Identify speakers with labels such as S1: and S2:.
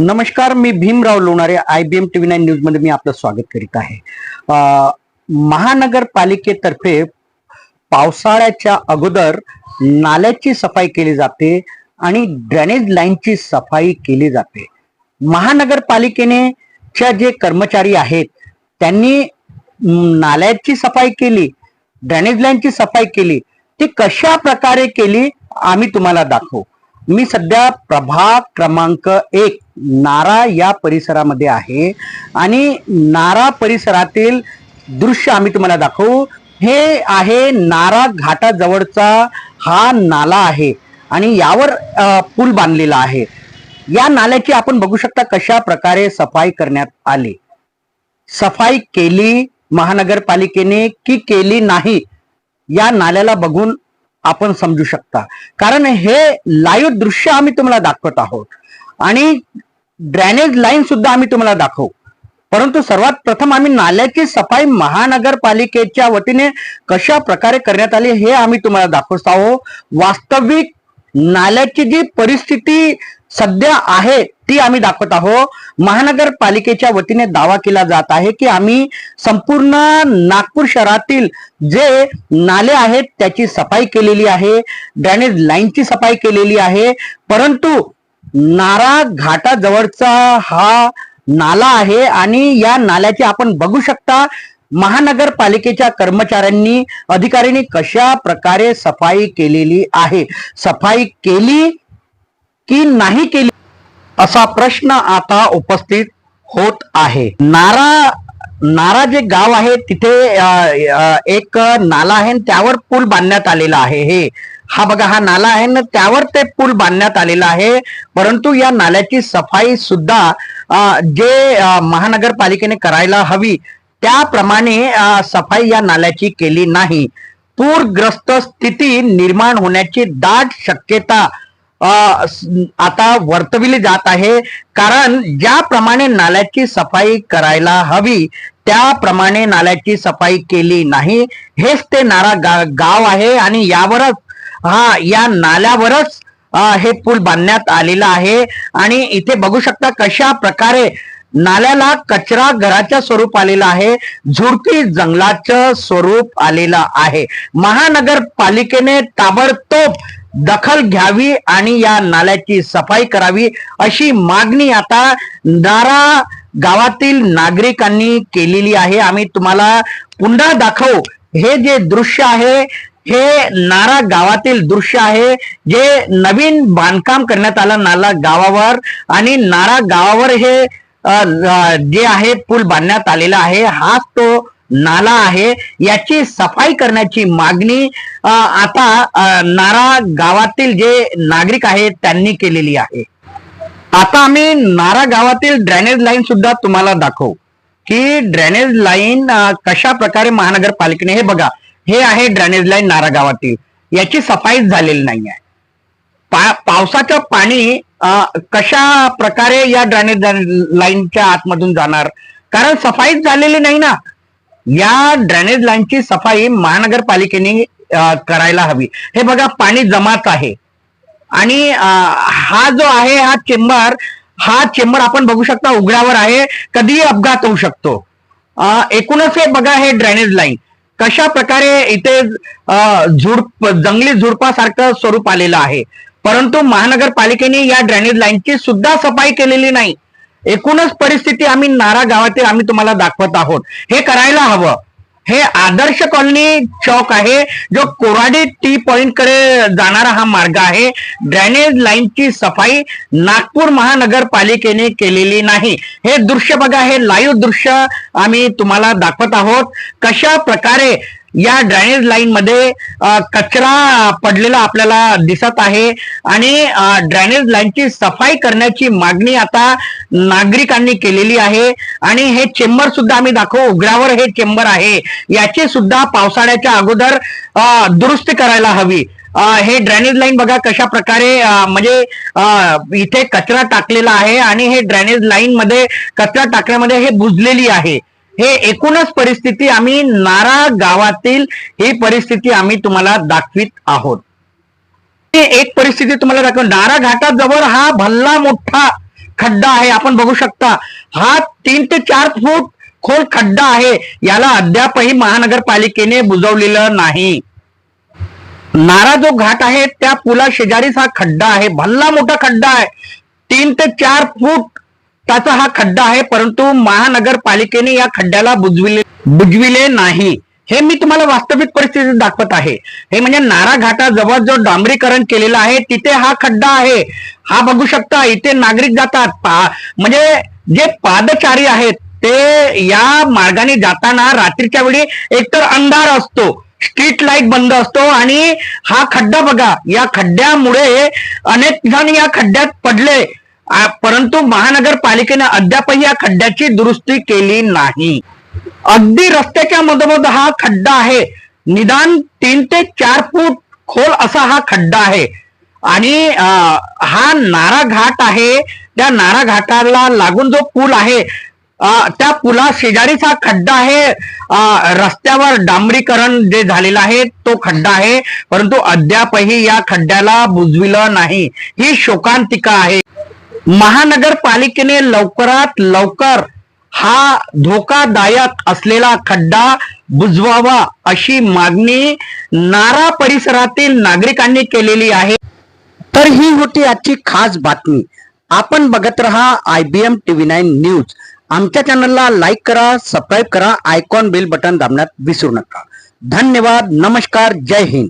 S1: नमस्कार मी Bhimrao Lonare I B M TV nine न्यूजमध्ये मी आपलं स्वागत करीत आहे. महानगरपालिकेतर्फे पावसाळ्याच्या अगोदर नाल्याची सफाई केली जाते आणि ड्रेनेज लाईनची सफाई केली जाते. महानगरपालिकेने च्या जे कर्मचारी आहेत त्यांनी नाल्याची सफाई केली ड्रेनेज लाईनची सफाई केली ती कशा प्रकारे केली आम्ही तुम्हाला दाखवू. मी सध्या प्रभाग क्रमांक एक नारा या परिसरामध्ये आहे. आणि नारा परिसरातील दृश्य आम्ही तुम्हाला दाखवू. हे आहे नारा घाटाजवळचा हा नाला आहे. आणि यावर पूल बांधलेला आहे. या नाल्याची आपण बघू शकता कशा प्रकारे सफाई करण्यात आली. सफाई केली महानगरपालिकेने की केली नाही या नाल्याला बघून आपण समजू शकता. कारण हे लाईव्ह दृश्य आम्ही तुम्हाला दाखवत आहोत. आणि ड्रेनेज लाईन सुद्धा आम्ही तुम्हाला दाखवू. परंतु सर्वात प्रथम आम्ही नाल्याची सफाई महानगरपालिकेच्या वतीने कशा प्रकारे करण्यात आली हे आम्ही तुम्हाला दाखवत आहोत. वास्तविक नाल्याची जी परिस्थिती सध्या आहे ती आम्ही दाखवत आहोत. महानगरपालिकेच्या वतीने दावा केला जात आहे की आम्ही संपूर्ण नागपूर शहरातील जे नाले आहेत त्याची सफाई केलेली आहे. ड्रेनेज लाईनची सफाई केलेली आहे. परंतु नारा घाटाजवळचा हा नाला आहे आणि या नाल्याची आपण बघू शकता महानगरपालिकेच्या कर्मचाऱ्यांनी अधिकाऱ्यांनी कशा प्रकारे सफाई केलेली आहे? सफाई केली की नाही केली? असा प्रश्न आता उपस्थित होत आहे. नारा नारा जे गाव आहे तिथे एक नाला आहे आणि त्यावर पूल बांधण्यात आलेला आहे हे. हा बघा हा नाला आहे ना त्यावर ते पूल बांधण्यात आलेला आहे. परंतु या नाल्याची सफाई सुद्धा जे महानगरपालिकेने करायला हवी त्याप्रमाणे सफाई या नाल्याची केली नाही. पूरग्रस्त स्थिती निर्माण होण्याची दाट शक्यता आता वर्तविली जात आहे. कारण ज्याप्रमाणे नाल्याची सफाई करायला हवी त्याप्रमाणे नाल्याची सफाई केली नाही. हेच ते नारा गा- गाव आहे आणि यावरच हा या नाल्यावरच हे पूल बांधण्यात आलेला आहे. आणि इथे बघू शकता कशा प्रकारे नाल्याला कचरा घराच्या स्वरूप आलेला आहे. झुडपी जंगलाचं स्वरूप आलेलं आहे. महानगरपालिकेने ताबडतोब दखल घ्यावी आणि या नाल्याची सफाई करावी अशी मागणी आता नारा गावातील नागरिकांनी केलेली आहे. आम्ही तुम्हाला पुन्हा दाखवू. हे जे दृश्य आहे हे नारा गावातील दृश्य आहे जे नवीन बांधकाम करण्यात आलं नाला गावावर. आणि नारा गावावर हे जे आहे पूल बांधण्यात आलेला आहे. हाच तो नाला आहे. याची सफाई करण्याची मागणी आता नारा गावातील जे नागरिक आहेत त्यांनी केलेली आहे. आता आम्ही नारा गावातील ड्रेनेज लाईन सुद्धा तुम्हाला दाखवू. की ड्रेनेज लाईन कशा प्रकारे महानगरपालिकेने हे बघा हे आहे ड्रेनेज लाईन नारा गावातील. याची सफाईच झालेली नाही आहे पा पावसाचं पाणी कशा प्रकारे या ड्रेनेज लाईनच्या आतमधून जाणार? कारण सफाईच झालेली नाही ना. या ड्रेनेज लाईनची सफाई महानगरपालिकेने करायला हवी. हे बघा पाणी जमाच आहे. आणि हा जो आहे हा चेंबर हा चेंबर आपण बघू शकता उघड्यावर आहे. कधीही अपघात होऊ शकतो. एकूणच हे बघा हे ड्रेनेज लाईन कशा प्रकारे इथे झुडप जंगली झुडपासारखं स्वरूप आलेलं आहे? परंतु महानगरपालिकेने या ड्रेनेज लाईनची सुद्धा सफाई केलेली नाही. एकूणच परिस्थिती आम्ही नारा गावातील आम्ही तुम्हाला दाखवत आहोत. हे करायला हवं. हे आदर्श कॉलनी चौक आहे जो कोराडी टी पॉइंटकडे जाणारा हा मार्ग आहे. ड्रेनेज लाईनची सफाई नागपूर महानगरपालिकेने केलेली नाही. हे दृश्य बघा हे लाईव्ह दृश्य आम्ही तुम्हाला दाखवत आहोत. कशा प्रकारे या ड्रायनेज लाईन मध्ये कचरा पडलेला आपल्याला दिसत आहे. आणि ड्रायनेज लाईनची सफाई करण्याची मागणी आता नागरिकांनी केलेली आहे. आणि हे चेंबर सुद्धा आम्ही दाखवू. उघड्यावर हे चेंबर आहे. याची सुद्धा पावसाळ्याच्या अगोदर दुरुस्ती करायला हवी. हे ड्रेनेज लाईन बघा कशा प्रकारे म्हणजे इथे कचरा टाकलेला आहे. आणि हे ड्रेनेज लाईन मध्ये कचरा टाकण्यामध्ये हे बुजलेली आहे. हे एकूणच परिस्थिती आम्ही नारा गावातील ही परिस्थिती आम्ही तुम्हाला दाखवित आहोत. एक परिस्थिती तुम्हाला दाखव नारा घाटाजवळ हा भल्ला मोठा खड्डा आहे. आपण बघू शकता हा तीन ते चार फूट खोल खड्डा आहे. याला अद्यापही महानगरपालिकेने बुजवलेलं नाही. नारा जो घाट आहे त्या पुला शेजारीच हा खड्डा आहे. भल्ला मोठा खड्डा आहे. तीन ते चार फूट त्याचा हा खड्डा आहे परंतु महानगरपालिकेने या खड्ड्याला बुजविले बुजविले नाही. हे मी तुम्हाला वास्तविक परिस्थितीत दाखवत आहे. हे म्हणजे नारा घाटाजवळ जो डांबरीकरण केलेलं आहे तिथे हा खड्डा आहे. हा बघू शकता इथे नागरिक जातात. पा- म्हणजे जे पादचारी आहेत ते या मार्गाने जाताना रात्रीच्या वेळी एकतर अंधार असतो स्ट्रीट लाइट बंद असतो आणि हा खड्डा बघा या खड्ड्यामुळे अनेक जण या खड्ड्यात पडले. परंतु महानगरपालिकेने अद्यापही या खड्ड्याची दुरुस्ती केली नाही. अगदी रस्त्याच्या मधोमध हा खड्डा आहे. निदान तीन ते चार फूट खोल असा हा खड्डा आहे. आणि हा नारा घाट आहे. त्या नारा घाटाला लागून जो पूल आहे त्या पुला शेजारीच हा खड्डा आहे. अं, रस्त्यावर डांबरीकरण जे झालेलं आहे तो खड्डा आहे. परंतु अद्यापही या खड्ड्याला बुजविलं नाही. ही शोकांतिका आहे. महानगरपालिकेने लवकरात लवकर हा धोकादायक असलेला खड्डा बुजवावा अशी मागणी नारा परिसरातील नागरिकांनी केलेली आहे. तर ही होती आजची खास बातमी. आपण बघत रहा I B M TV nine news. आमच्या चॅनलला लाईक करा सबस्क्राईब करा आयकॉन बेल बटन दाबण्यात विसरू नका. धन्यवाद नमस्कार जय हिंद.